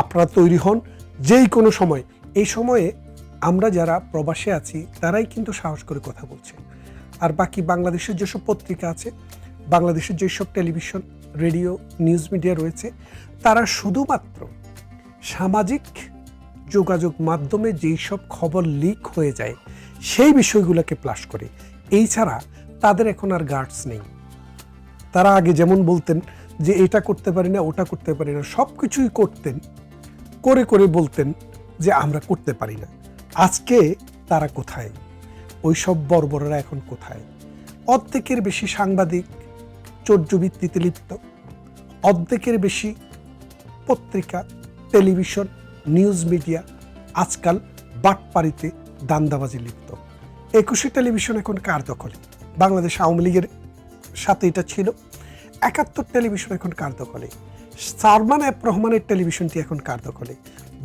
আপনারা তৈরি হন যেই কোনো সময়। এই সময়ে আমরা যারা প্রবাসে আছি, তারাই কিন্তু সাহস করে কথা বলছে আর বাকি বাংলাদেশের যেসব পত্রিকা আছে, বাংলাদেশের যেসব টেলিভিশন, রেডিও, নিউজ মিডিয়া রয়েছে, তারা শুধুমাত্র সামাজিক যোগাযোগ মাধ্যমে যেই সব খবর লিক হয়ে যায়, সেই বিষয়গুলোকে প্লাস করে। এই ছাড়া তাদের এখন আর গার্ডস নেই। তারা আগে যেমন বলতেন যে, এটা করতে পারি না, ওটা করতে পারি না। সব কিছুই করতেন। করে করে বলতেন যে আমরা করতে পারি না। আজকে তারা কোথায়? ওই সব বর্বররা এখন কোথায়? অর্ধেকের বেশি সাংবাদিক চর্যবৃত্তিতে লিপ্ত। অর্ধেকের বেশি পত্রিকা, টেলিভিশন, নিউজ মিডিয়া আজকাল বাটপাড়িতে দান্দাবাজি লিপ্ত। একুশে টেলিভিশন এখন কার দখলে? বাংলাদেশ আওয়ামী লীগের সাথে এটা ছিল। একাত্তর টেলিভিশন এখন কার দখলে? সারমান অ্যাপ রহমানের টেলিভিশনটি এখন কার দখলে?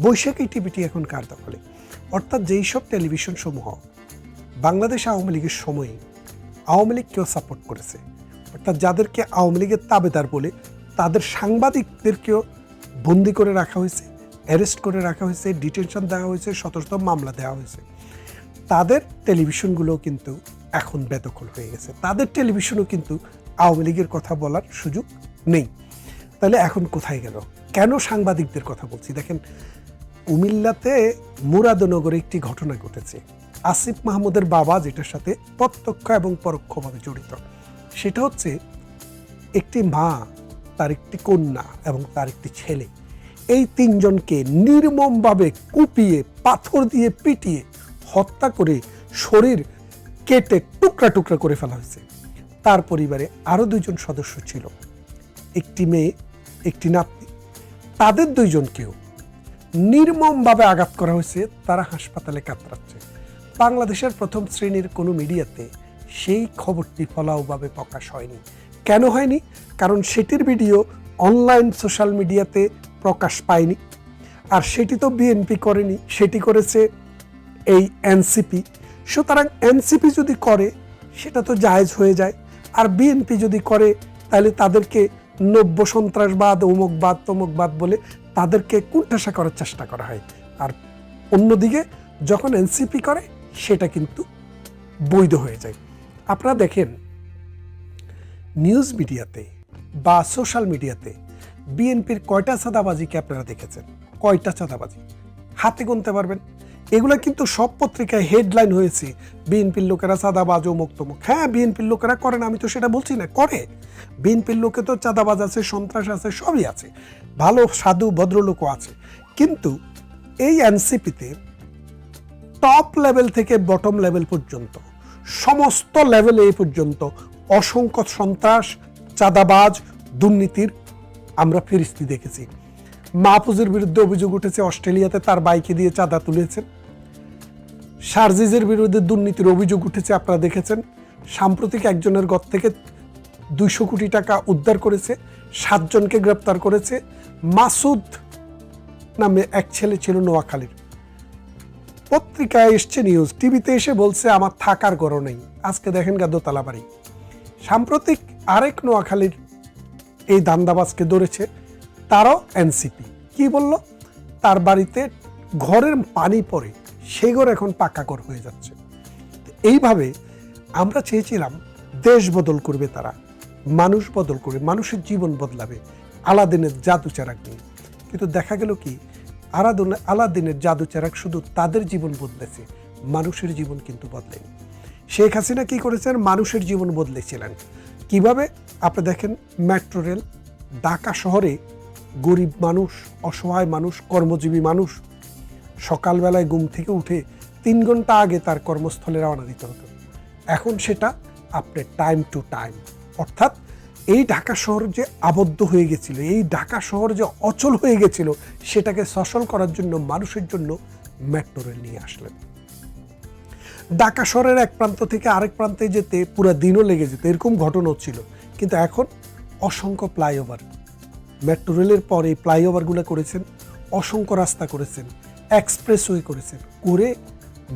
বৈশাখী টিভিটি এখন কার দখলে? অর্থাৎ যেই সব টেলিভিশন সমূহ বাংলাদেশ আওয়ামী লীগের সময়ে আওয়ামী লীগকেও সাপোর্ট করেছে, অর্থাৎ যাদেরকে আওয়ামী লীগের তাবেদার বলে তাদের সাংবাদিকদেরকেও বন্দি করে রাখা হয়েছে অ্যারেস্ট করে রাখা হয়েছে ডিটেনশন দেওয়া হয়েছে, সতর্ক মামলা দেওয়া হয়েছে, তাদের টেলিভিশনগুলো কিন্তু এখন বেদখল হয়ে গেছে। তাদের টেলিভিশনও কিন্তু আওয়ামী লীগের কথা বলার সুযোগ নেই। তাহলে এখন কোথায় গেল? কেন সাংবাদিকদের কথা বলছি? দেখেন, কুমিল্লাতে মুরাদনগরে একটি ঘটনা ঘটেছে। আসিফ মাহমুদের বাবা, যেটার সাথে প্রত্যক্ষ এবং পরোক্ষভাবে জড়িত, সেটা হচ্ছে একটি মা, তার একটি কন্যা এবং তার একটি ছেলে। এই তিনজনকে নির্মমভাবে কুপিয়ে, পাথর দিয়ে পিটিয়ে হত্যা করে শরীর কেটে টুকরা টুকরা করে ফেলা হয়েছে। তার পরিবারে আরও দুজন সদস্য ছিল। একটি মেয়ে একটি নাতনি। তাদের দুইজনকেও নির্মমভাবে আঘাত করা হয়েছে, তারা হাসপাতালে কাতরাচ্ছে। বাংলাদেশের প্রথম শ্রেণির কোনো মিডিয়াতে সেই খবরটি ফলাওভাবে প্রকাশ হয়নি। কেন হয়নি? কারণ সেটির ভিডিও অনলাইন সোশ্যাল মিডিয়াতে প্রকাশ পায়নি। আর সেটি তো বিএনপি করেনি, সেটি করেছে এই এনসিপি। সুতরাং এনসিপি যদি করে, সেটা তো জায়েজ হয়ে যায়। আর বিএনপি যদি করে, তাহলে তাদেরকে নব্য সন্ত্রাসবাদ, অমুকবাদ, তমুকবাদ বলে তাদেরকে কুণ্ঠাসা করার চেষ্টা করা হয়। আর অন্যদিকে যখন এনসিপি করে, সেটা কিন্তু বৈধ হয়ে যায়। আপনারা দেখেন, নিউজ মিডিয়াতে বা সোশ্যাল মিডিয়াতে বিএনপির কয়টা চাঁদাবাজিকে আপনারা দেখেছেন? কয়টা চাঁদাবাজি? হাতে গুনতে পারবেন। এগুলো কিন্তু সব পত্রিকায় হেডলাইন হয়েছে। বিএনপির লোকেরা চাঁদাবাজ ও মুক্তমুখ হ্যাঁ বিএনপির লোকেরা করে না, আমি তো সেটা বলছি না, করে। বিএনপির লোকে তো চাঁদাবাজ আছে, সন্ত্রাস আছে, সবই আছে। ভালো, সাধু, ভদ্রলোকও আছে। কিন্তু এই এনসিপিতে টপ লেভেল থেকে বটম লেভেল পর্যন্ত, সমস্ত লেভেলে এই পর্যন্ত অসংখ্য সন্ত্রাস, চাঁদাবাজ, দুর্নীতির আমরা ফিরিস্তি দেখেছি। মাহফুজের বিরুদ্ধে অভিযোগ উঠেছে, অস্ট্রেলিয়াতে তার বাইকে দিয়ে চাঁদা তুলেছেন। শারজিজের বিরুদ্ধে দুর্নীতির অভিযোগ উঠেছে, আপনারা দেখেছেন। সাম্প্রতিক একজনের গত থেকে দুইশো কোটি টাকা উদ্ধার করেছে, সাতজনকে গ্রেপ্তার করেছে। মাসুদ নামে এক ছেলে ছিল নোয়াখালীর। পত্রিকায় এসছে নিউজ টিভিতে এসে বলছে, আমার থাকার গড় নেই। আজকে দেখেন গা দোতলা বাড়ি সাম্প্রতিক আরেক নোয়াখালীর এই দান্দাবাজকে ধরেছে, তারও এনসিপি। কি বলল? তার বাড়িতে ঘরের পানি পড়ে। সেই ঘর এখন পাকা ঘর হয়ে যাচ্ছে। এইভাবে আমরা চেয়েছিলাম, দেশ বদল করবে তারা, মানুষ বদল করবে, মানুষের জীবন বদলাবে, আলাদিনের জাদু চারাক নিয়ে। কিন্তু দেখা গেল কি আলাদুন আলাদিনের জাদু চারাক শুধু তাদের জীবন বদলেছে, মানুষের জীবন কিন্তু বদলেনি। শেখ হাসিনা কি করেছেন? মানুষের জীবন বদলেছিলেন। কীভাবে? আপনি দেখেন, মেট্রো রেল, ঢাকা শহরে গরিব মানুষ, অসহায় মানুষ, কর্মজীবী মানুষ সকালবেলায় ঘুম থেকে উঠে তিন ঘণ্টা আগে তার কর্মস্থলে রওনা দিতে হতো। এখন সেটা আপনার টাইম টু টাইম অর্থাৎ এই ঢাকা শহর যে আবদ্ধ হয়ে গেছিল, এই ঢাকা শহর যে অচল হয়ে গেছিল, সেটাকে সচল করার জন্য মানুষের জন্য মেট্রো রেল নিয়ে আসলেন। ঢাকা শহরের এক প্রান্ত থেকে আরেক প্রান্তে যেতে পুরো দিনও লেগে যেত, এরকম ঘটনাও ছিল। কিন্তু এখন অসংখ্য ফ্লাইওভার মেট্রো রেলের পরে ফ্লাইওভারগুলো করেছেন, অসংখ্য রাস্তা করেছেন। এক্সপ্রেসওয়ে করেছেন, করে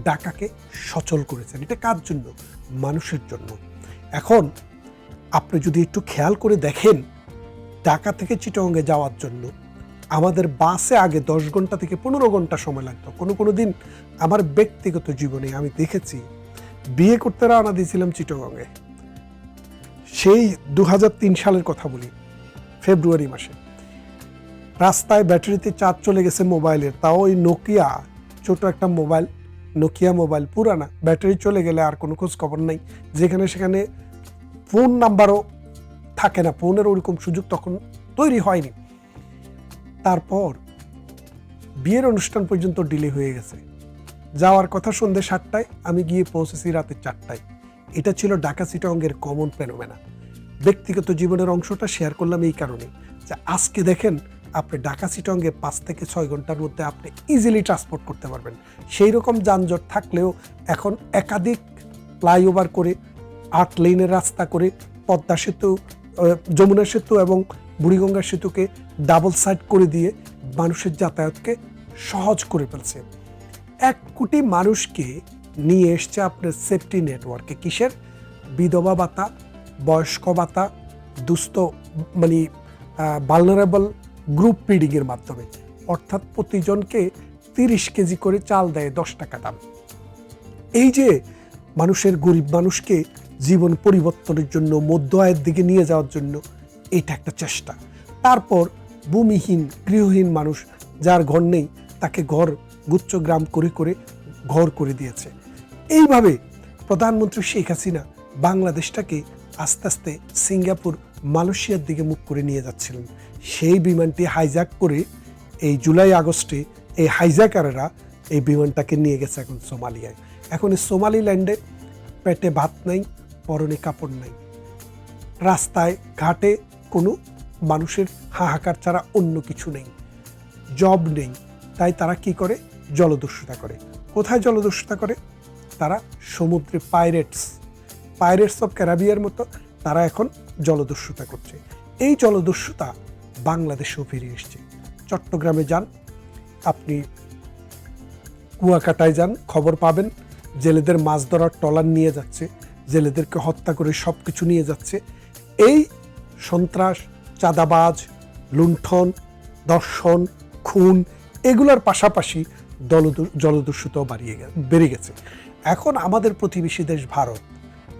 ঢাকাকে সচল করেছেন। এটা কার জন্য? মানুষের জন্য। এখন আপনি যদি একটু খেয়াল করে দেখেন, ঢাকা থেকে চিটংয়ে যাওয়ার জন্য আমাদের বাসে আগে দশ ঘণ্টা থেকে পনেরো ঘণ্টা সময় লাগতো। কোনো কোনো দিন আমার ব্যক্তিগত জীবনে আমি দেখেছি, বিয়ে করতে রওনা দিয়েছিলাম চিটগঙ্গে সেই দু হাজার তিন সালের কথা বলি, ফেব্রুয়ারি মাসে। রাস্তায় ব্যাটারিতে চার্জ চলে গেছে মোবাইলের তাও ওই নোকিয়া ছোট একটা মোবাইল নোকিয়া মোবাইল পুরানা। ব্যাটারি চলে গেলে আর কোনো খোঁজ খবর নাই। যেখানে সেখানে ফোন নাম্বারও থাকে না ফোনের ওরকম সুযোগ তখন তৈরি হয়নি। তারপর বিয়ের অনুষ্ঠান পর্যন্ত ডিলে হয়ে গেছে। যাওয়ার কথা সন্ধ্যে সাতটায়, আমি গিয়ে পৌঁছেছি রাতে চারটায়। এটা ছিল ঢাকা সিটংয়ের কমন ফেনোমেনা ব্যক্তিগত জীবনের অংশটা শেয়ার করলাম এই কারণে। যে আজকে দেখেন আপনি ঢাকা সিটংয়ে পাঁচ থেকে ছয় ঘণ্টার মধ্যে আপনি ইজিলি ট্রান্সপোর্ট করতে পারবেন। সেই রকম যানজট থাকলেও এখন একাধিক ফ্লাইওভার করে, আট লেনের রাস্তা করে, পদ্মা সেতু যমুনা সেতু এবং বুড়িগঙ্গা সেতুকে ডাবল সাইড করে দিয়ে মানুষের যাতায়াতকে সহজ করে ফেলছে। এক কোটি মানুষকে নিয়ে এসছে আপনার সেফটি নেটওয়ার্কে কিসের? বিধবা ভাতা, বয়স্ক ভাতা, দুস্থ মানে ভালনারেবল গ্রুপ ফিডিংয়ের মাধ্যমে। অর্থাৎ প্রতিজনকে তিরিশ কেজি করে চাল দেয় দশ টাকা দাম। এই যে মানুষের গরিব মানুষকে জীবন পরিবর্তনের জন্য, মধ্য আয়ের দিকে নিয়ে যাওয়ার জন্য, এটা একটা চেষ্টা। তারপর ভূমিহীন, গৃহহীন মানুষ যার ঘর নেই, তাকে ঘর গুচ্ছগ্রাম করে করে ঘর করে দিয়েছে। এইভাবে প্রধানমন্ত্রী শেখ হাসিনা বাংলাদেশটাকে আস্তে আস্তে সিঙ্গাপুর মালয়েশিয়ার দিকে মুখ করে নিয়ে যাচ্ছিলেন। সেই বিমানটি হাইজ্যাক করে এই জুলাই আগস্টে এই হাইজ্যাকারেরা এই বিমানটাকে নিয়ে গেছে এখন সোমালিয়ায়। এখন এই সোমালিল্যান্ডে পেটে ভাত নাই, পরনে কাপড় নাই। রাস্তায়, ঘাটে কোনো মানুষের হাহাকার ছাড়া অন্য কিছু নেই। জব নেই। তাই তারা কি করে? জলদস্যুতা করে। কোথায় জলদস্যুতা করে? তারা সমুদ্রে পাইরেটস পাইরেটস অফ ক্যারাবিয়ার মতো। তারা এখন জলদস্যুতা করছে। এই জলদস্যুতা বাংলাদেশেও ফিরে এসছে। চট্টগ্রামে যান, আপনি কুয়াকাটায় যান, খবর পাবেন, জেলেদের মাছ ধরার টলার নিয়ে যাচ্ছে, জেলেদেরকে হত্যা করে সব কিছু নিয়ে যাচ্ছে। এই সন্ত্রাস, চাঁদাবাজ, লুণ্ঠন, দর্শন, খুন, এগুলোর পাশাপাশি দলদু- জলদস্যুতাও বাড়িয়ে বেড়ে গেছে। এখন আমাদের প্রতিবেশী দেশ ভারত,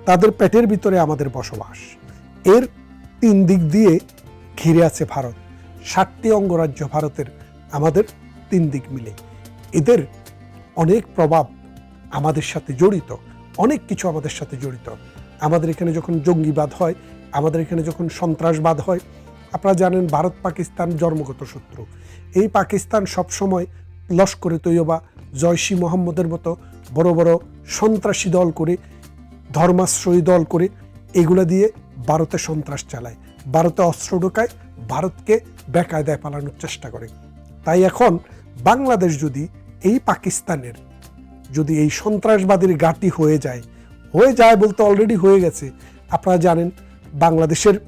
তাদের পেটের ভিতরে আমাদের বসবাস। এর তিন দিক দিয়ে ঘিরে আছে ভারত। ষাটটি অঙ্গরাজ্য ভারতের আমাদের তিন দিক মিলে। এদের অনেক প্রভাব আমাদের সাথে জড়িত, অনেক কিছু আমাদের সাথে জড়িত। আমাদের এখানে যখন জঙ্গিবাদ হয়, আমাদের এখানে যখন সন্ত্রাসবাদ হয়, আপনারা জানেন ভারত পাকিস্তান জন্মগত শত্রু। এই পাকিস্তান সবসময় লস্করে তৈয়বা জয়সি মোহাম্মদের মতো বড় বড় সন্ত্রাসী দল করে, ধর্মাশ্রয়ী দল করে, এগুলো দিয়ে ভারতে সন্ত্রাস চালায়, ভারতে অস্ত্র ঢোকায়, ভারতকে বেকায়দায় পালানোর চেষ্টা করে। তাই এখন বাংলাদেশ যদি এই পাকিস্তানের, যদি এই সন্ত্রাসবাদীর ঘাঁটি হয়ে যায় হয়ে যায় বলতে অলরেডি হয়ে গেছে। আপনারা জানেন, বাংলাদেশের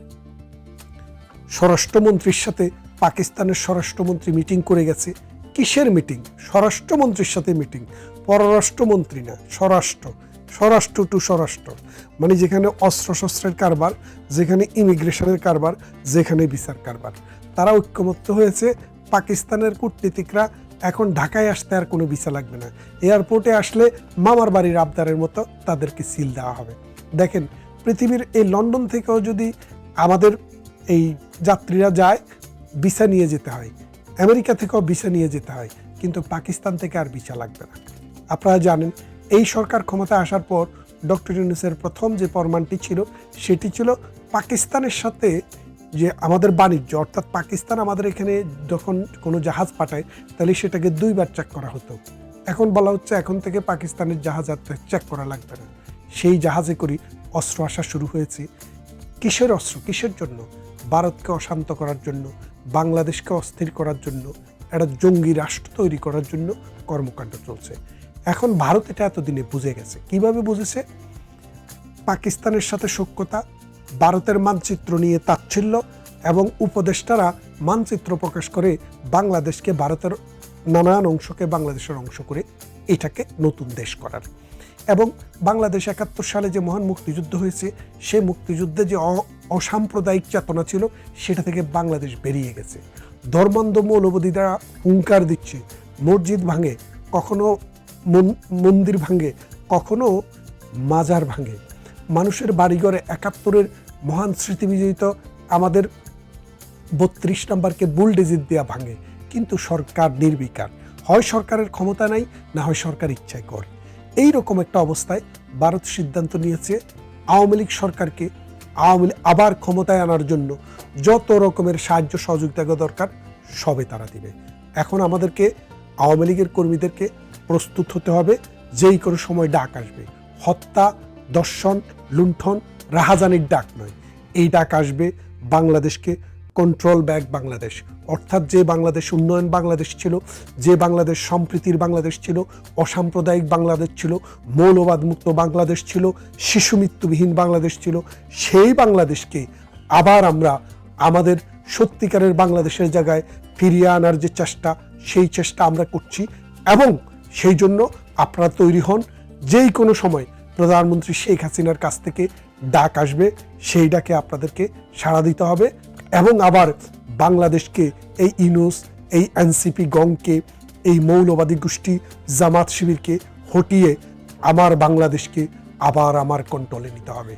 স্বরাষ্ট্রমন্ত্রীর সাথে, পাকিস্তানের স্বরাষ্ট্রমন্ত্রী মিটিং করে গেছে। কিসের মিটিং? স্বরাষ্ট্রমন্ত্রীর সাথে মিটিং। পররাষ্ট্রমন্ত্রী না, স্বরাষ্ট্র। স্বরাষ্ট্র টু স্বরাষ্ট্র। মানে যেখানে অস্ত্রশস্ত্রের কারবার, যেখানে ইমিগ্রেশনের কারবার, যেখানে বিচার কারবার। তারা ঐক্যমত্য হয়েছে, পাকিস্তানের কূটনীতিকরা এখন ঢাকায় আসতে আর কোনো ভিসা লাগবে না। এয়ারপোর্টে আসলে মামার বাড়ির আবদারের মতো তাদেরকে সিল দেওয়া হবে। দেখেন, পৃথিবীর এই লন্ডন থেকেও যদি আমাদের এই যাত্রীরা যায়, ভিসা নিয়ে যেতে হয়। আমেরিকা থেকেও ভিসা নিয়ে যেতে হয়। কিন্তু পাকিস্তান থেকে আর ভিসা লাগবে না। আপনারা জানেন এই সরকার ক্ষমতায় আসার পর ডক্টর ইউনুসের প্রথম যে ফরমানটি ছিল, সেটি ছিল পাকিস্তানের সাথে যে আমাদের বাণিজ্য, অর্থাৎ পাকিস্তান আমাদের এখানে যখন কোনো জাহাজ পাঠায়, তাহলে সেটাকে দুইবার চেক করা হতো। এখন বলা হচ্ছে এখন থেকে পাকিস্তানের জাহাজ আর চেক করা লাগবে না। সেই জাহাজে করে অস্ত্র আসা শুরু হয়েছে। কিসের অস্ত্র? কিসের জন্য? ভারতকে অশান্ত করার জন্য, বাংলাদেশকে অস্থির করার জন্য, একটা জঙ্গি রাষ্ট্র তৈরি করার জন্য কর্মকাণ্ড চলছে। এখন ভারত এটা এতদিনে বুঝে গেছে। কীভাবে বুঝেছে? পাকিস্তানের সাথে সখ্যতা, ভারতের মানচিত্র নিয়ে তাচ্ছিল্য এবং উপদেষ্টারা মানচিত্র প্রকাশ করে বাংলাদেশকে ভারতের নানান অংশকে বাংলাদেশের অংশ করে এটাকে নতুন দেশ করার। এবং বাংলাদেশ একাত্তর সালে যে মহান মুক্তিযুদ্ধ হয়েছে, সে মুক্তিযুদ্ধে যে অসাম্প্রদায়িক চেতনা ছিল, সেটা থেকে বাংলাদেশ বেরিয়ে গেছে। ধর্মান্ধ মৌলবাদীরা হুঙ্কার দিচ্ছে, মসজিদ ভাঙে, কখনো মন্দির ভাঙে, কখনো মাজার ভাঙে। মানুষের বাড়িঘরে একাত্তরের মহান স্মৃতি বিজড়িত আমাদের বত্রিশ নম্বরকে বুলডেজিট দেওয়া ভাঙে। কিন্তু সরকার নির্বিকার। হয় সরকারের ক্ষমতা নাই, না হয় সরকার ইচ্ছায় করে। এই রকম একটা অবস্থায় ভারত সিদ্ধান্ত নিয়েছে আওয়ামী লীগ সরকারকে আওয়ামী লীগ আবার ক্ষমতায় আনার জন্য যত রকমের সাহায্য সহযোগিতা দরকার, সবে তারা দিবে। এখন আমাদেরকে, আওয়ামী লীগের কর্মীদেরকে প্রস্তুত হতে হবে, যেই কোনো সময় ডাক আসবে। হত্যা, দর্শন, লুণ্ঠন রাহাজানির ডাক নয়। এই ডাক আসবে বাংলাদেশকে কন্ট্রোল ব্যাক বাংলাদেশ। অর্থাৎ যে বাংলাদেশ উন্নয়ন বাংলাদেশ ছিল, যে বাংলাদেশ সম্প্রীতির বাংলাদেশ ছিল, অসাম্প্রদায়িক বাংলাদেশ ছিল, মৌলবাদ মুক্ত বাংলাদেশ ছিল, শিশু মৃত্যুবিহীন বাংলাদেশ ছিল, সেই বাংলাদেশকে আবার আমরা আমাদের সত্যিকারের বাংলাদেশের জায়গায় ফিরিয়ে আনার যে চেষ্টা, সেই চেষ্টা আমরা করছি এবং সেই জন্য আপনারা তৈরি হন যেই কোনো সময় প্রধানমন্ত্রী শেখ হাসিনার কাছ থেকে ডাক আসবে, সেই ডাকে আপনাদেরকে সাড়া দিতে হবে এবং আবার বাংলাদেশকে, এই ইনুস এই এনসিপি গংকে, এই মৌলবাদী গোষ্ঠী, জামাত শিবিরকে হটিয়ে আমার বাংলাদেশকে আবার আমার কন্ট্রোলে নিতে হবে।